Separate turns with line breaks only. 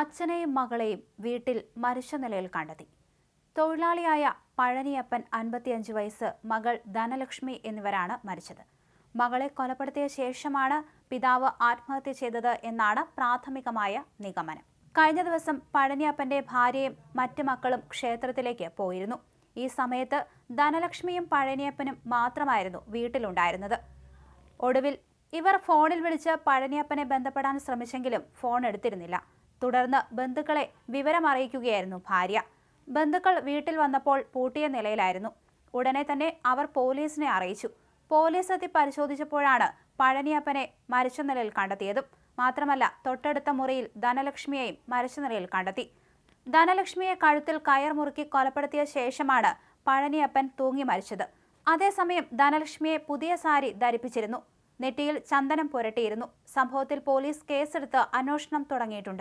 അച്ഛനെയും മകളെയും വീട്ടിൽ മരിച്ച നിലയിൽ കണ്ടെത്തി. തൊഴിലാളിയായ പഴനിയപ്പൻ അൻപത്തിയഞ്ച് വയസ്സ് മകൾ ധനലക്ഷ്മി എന്നിവരാണ് മരിച്ചത്. മകളെ കൊലപ്പെടുത്തിയ ശേഷമാണ് പിതാവ് ആത്മഹത്യ ചെയ്തത് എന്നാണ് പ്രാഥമികമായ നിഗമനം. കഴിഞ്ഞ ദിവസം പഴനിയപ്പന്റെ ഭാര്യയും മറ്റു മക്കളും ക്ഷേത്രത്തിലേക്ക് പോയിരുന്നു. ഈ സമയത്ത് ധനലക്ഷ്മിയും പഴനിയപ്പനും മാത്രമായിരുന്നു വീട്ടിലുണ്ടായിരുന്നത്. ഒടുവിൽ ഇവർ ഫോണിൽ വിളിച്ച് പഴനിയപ്പനെ ബന്ധപ്പെടാൻ ശ്രമിച്ചെങ്കിലും ഫോൺ എടുത്തിരുന്നില്ല. തുടർന്ന് ബന്ധുക്കളെ വിവരമറിയിക്കുകയായിരുന്നു ഭാര്യ. ബന്ധുക്കൾ വീട്ടിൽ വന്നപ്പോൾ പൂട്ടിയ നിലയിലായിരുന്നു. ഉടനെ തന്നെ അവർ പോലീസിനെ അറിയിച്ചു. പോലീസ് എത്തി പരിശോധിച്ചപ്പോഴാണ് പഴനിയപ്പനെ മരിച്ച നിലയിൽ കണ്ടെത്തിയതും മാത്രമല്ല തൊട്ടടുത്ത മുറിയിൽ ധനലക്ഷ്മിയെയും മരിച്ച നിലയിൽ കണ്ടെത്തി. ധനലക്ഷ്മിയെ കഴുത്തിൽ കയർ മുറുക്കി കൊലപ്പെടുത്തിയ ശേഷമാണ് പഴനിയപ്പൻ തൂങ്ങി മരിച്ചത്. അതേസമയം ധനലക്ഷ്മിയെ പുതിയ സാരി ധരിപ്പിച്ചിരുന്നു. നെറ്റിയിൽ ചന്ദനം പുരട്ടിയിരുന്നു. സംഭവത്തിൽ പോലീസ് കേസെടുത്ത് അന്വേഷണം തുടങ്ങിയിട്ടുണ്ട്.